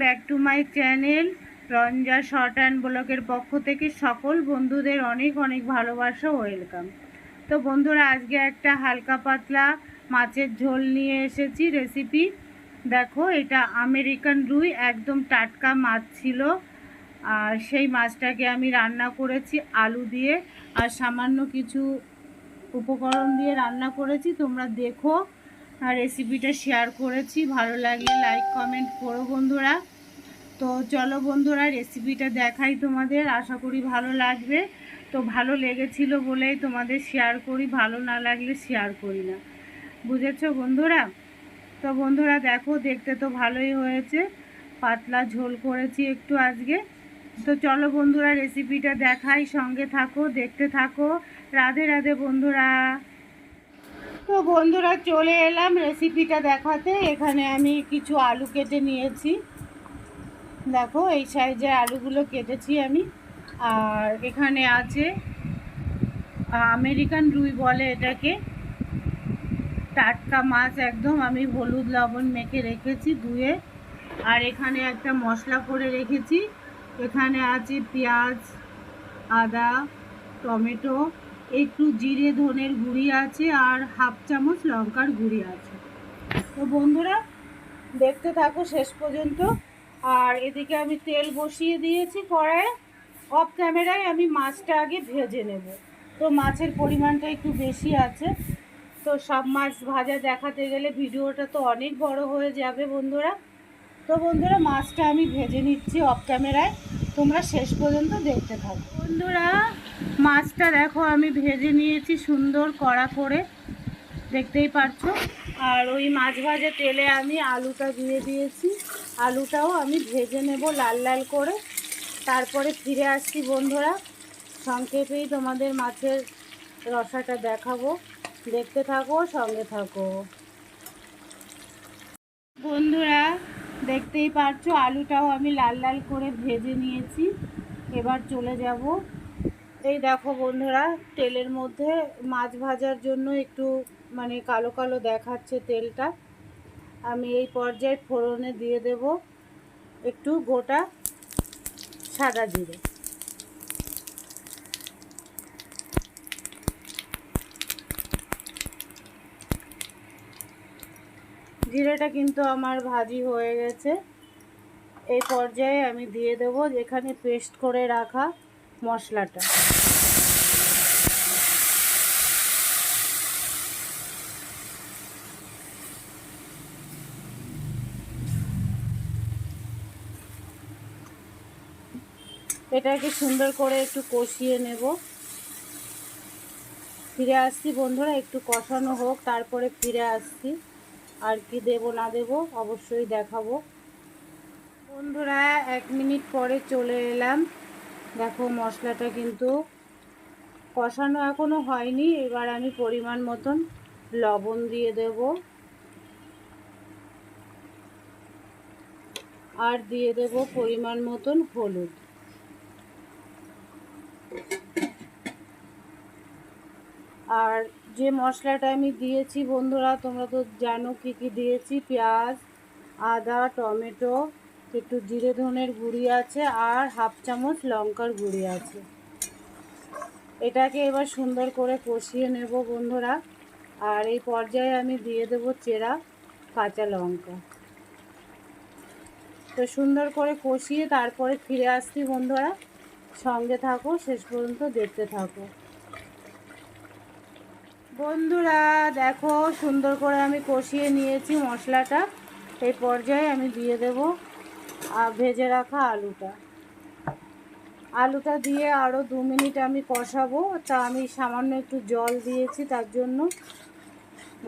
Back to my channel রঞ্জা short and ব্লকের পক্ষ থেকে সকল বন্ধুদের অনেক অনেক ভালোবাসা, ওয়েলকাম। তো বন্ধুরা, আজকে একটা হালকা পাতলা মাছের ঝোল নিয়ে এসেছি রেসিপি। দেখো, এটা আমেরিকান রুই, একদম টাটকা মাছ ছিল। আর সেই মাছটাকে আমি রান্না করেছি আলু দিয়ে। আর সামান্য কিছু উপকরণ দিয়ে রান্না করেছি, তোমরা দেখো। আর রেসিপিটা শেয়ার করেছি। ভালো লাগলে লাইক কমেন্ট করো বন্ধুরা। তো চলো বন্ধুরা রেসিপিটা দেখাই তোমাদের। আশা করি ভালো লাগবে। তো ভালো লেগেছিল বলেই তোমাদের শেয়ার করি। ভালো না লাগলে শেয়ার করি না। বুঝেছ বন্ধুরা? তো বন্ধুরা, দেখো, দেখতে তো ভালোই হয়েছে। পাতলা ঝোল করেছি একটু আজকে। তো চলো বন্ধুরা রেসিপিটা দেখাই। সঙ্গে থাকো, দেখতে থাকো। রাধে রাধে বন্ধুরা। তো বন্ধুরা চলে এলাম রেসিপিটা দেখাতে। এখানে আমি কিছু আলু কেটে নিয়েছি। দেখো, এই সাইজের আলুগুলো কেটেছি আমি। আর এখানে আছে আমেরিকান রুই বলে এটাকে। টাটকা মাছ একদম আমি হলুদ লবণ মেখে রেখেছি ধুয়ে। আর এখানে একটা মশলা করে রেখেছি। এখানে আছে পেঁয়াজ, আদা, টমেটো একটু জিরে ধনের গুঁড়ি আছে আর হাফ চামচ লঙ্কার গুঁড়ি আছে। তো বন্ধুরা, দেখতে থাকো শেষ পর্যন্ত। আর এদিকে আমি তেল বসিয়ে দিয়েছি কড়াইয়ে। অফ ক্যামেরায় আমি মাছটা আগে ভেজে নেব। তো মাছের পরিমাণটা একটু বেশি আছে। তো সব মাছ ভাজা দেখাতে গেলে ভিডিওটা তো অনেক বড় হয়ে যাবে বন্ধুরা। তো বন্ধুরা, মাছটা আমি ভেজে নিচ্ছি অফ ক্যামেরায়। তোমরা শেষ পর্যন্ত দেখতে থাকো। বন্ধুরা, মাছটা দেখো, আমি ভেজে নিয়েছি সুন্দর কড়া করে। দেখতেই পারছ? আর ওই মাছ ভাজা তেলে আমি আলুটা দিয়ে দিয়েছি। আলুটাও আমি ভেজে নেব লাল লাল করে। তারপরে ফিরে আসছি বন্ধুরা, সংক্ষেপেই তোমাদের মাছের রসাটা দেখাবো। দেখতে থাকো, সঙ্গে থাকো বন্ধুরা দেখতেই পারছ, আলুটাও আমি লাল লাল করে ভেজে নিয়েছি। এবার চলে যাব। এই দেখো বন্ধুরা, তেলের মধ্যে মাছ ভাজার জন্য একটু মানে কালো কালো দেখাচ্ছে তেলটা। আমি এই পর্যায়ে ফোড়নে দিয়ে দেব একটু গোটা সাদা জিরে। জিরেটা কিন্তু আমার ভাজি হয়ে গেছে। এই পর্যায়ে আমি দিয়ে দেব যেখানে পেস্ট করে রাখা মশলাটা। এটাকে সুন্দর করে একটু কষিয়ে নেব। ফিরে আসছি বন্ধুরা, একটু কষানো হোক, তারপরে ফিরে আসছি। আর কি দেব, না দেব, অবশ্যই দেখাবো। বন্ধুরা, এক মিনিট পরে চলে এলাম। দেখো, মশলাটা কিন্তু কষানো এখনও হয়নি। এবার আমি পরিমাণ মতন লবণ দিয়ে দেব। আর দিয়ে দেব পরিমাণ মতন হলুদ আর যে মশলাটা আমি দিয়েছি বন্ধুরা, তোমরা তো জানো কি কি দিয়েছি। পেঁয়াজ, আদা, টমেটো, একটু জিরে ধনের গুঁড়ি আছে আর হাফ চামচ লঙ্কার গুঁড়ি আছে। এটাকে এবার সুন্দর করে কষিয়ে নেব বন্ধুরা। আর এই পর্যায়ে আমি দিয়ে দেব চেরা কাঁচা লঙ্কা। তো সুন্দর করে কষিয়ে তারপরে ফিরে আসছি বন্ধুরা। সঙ্গে থাকো, শেষ পর্যন্ত দেখতে থাকো। বন্ধুরা, দেখো, সুন্দর করে আমি কষিয়ে নিয়েছি মশলাটা। এই পর্যায়ে আমি দিয়ে দেব ভেজে রাখা আলুটা। আলুটা দিয়ে আরও দু মিনিট আমি কষাবো। তা আমি সামান্য একটু জল দিয়েছি, তার জন্য।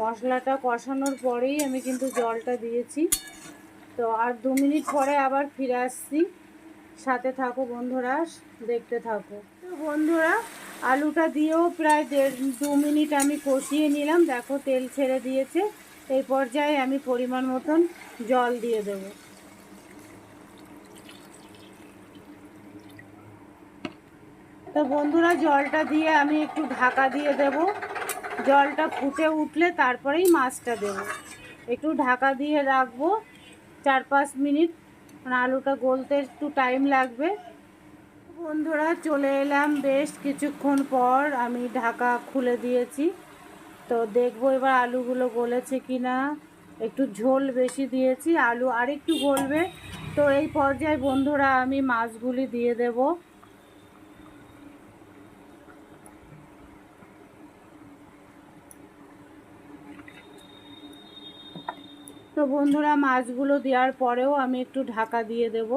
মশলাটা কষানোর পরেই আমি কিন্তু জলটা দিয়েছি। তো আর দু মিনিট পরে আবার ফিরে আসছি। সাথে থাকো বন্ধুরা, দেখতে থাকো। বন্ধুরা, আলুটা দিয়েও প্রায় দেড়, দু মিনিট আমি কষিয়ে নিলাম। দেখো, তেল ছেড়ে দিয়েছে। এই পর্যায়ে আমি পরিমাণ মতন জল দিয়ে দেব। তো বন্ধুরা, জলটা দিয়ে আমি একটু ঢাকা দিয়ে দেব। জলটা ফুটে উঠলে তারপরেই মাছটা দেব। একটু ঢাকা দিয়ে রাখব। চার পাঁচ মিনিট। মানে আলুটা গলতে একটু টাইম লাগবে। বন্ধুরা, চলে এলাম বেশ কিছুক্ষণ পর। আমি ঢাকা খুলে দিয়েছি। তো দেখব এবার আলুগুলো গলেছে কি না একটু ঝোল বেশি দিয়েছি, আলু আরেকটু গলবে। তো এই পর্যায়ে বন্ধুরা, আমি মাছগুলি দিয়ে দেব। তো বন্ধুরা, মাছগুলো দেওয়ার পরেও আমি একটু ঢাকা দিয়ে দেব।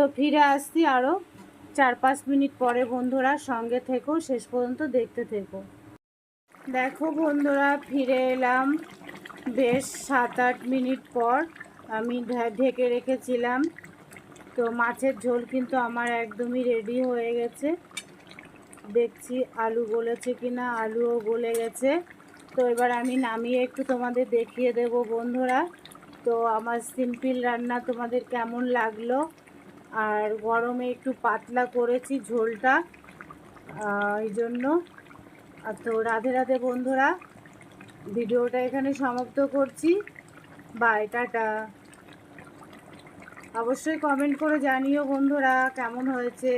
তো ফিরে আসছি আরও চার পাঁচ মিনিট পরে বন্ধুরা সঙ্গে থেকো, শেষ পর্যন্ত দেখতে থেকো। দেখো বন্ধুরা, ফিরে এলাম বেশ সাত আট মিনিট পর। আমি ঢেকে রেখেছিলাম। তো মাছের ঝোল কিন্তু আমার একদমই রেডি হয়ে গেছে। দেখছি আলু গলেছে কি না আলুও গলে গেছে। তো এবার আমি নামিয়ে একটু তোমাদের দেখিয়ে দেব বন্ধুরা। তো আমার সিম্পল রান্না তোমাদের কেমন লাগল? আর গরমে একটু পাতলা করেছি ঝোলটা। এই জন্য। আর তো রাধে রাধে বন্ধুরা, ভিডিওটা এখানে সমাপ্ত করছি। By, tata. অবশ্যই কমেন্ট করে জানিও বন্ধুরা, কেমন হয়েছে?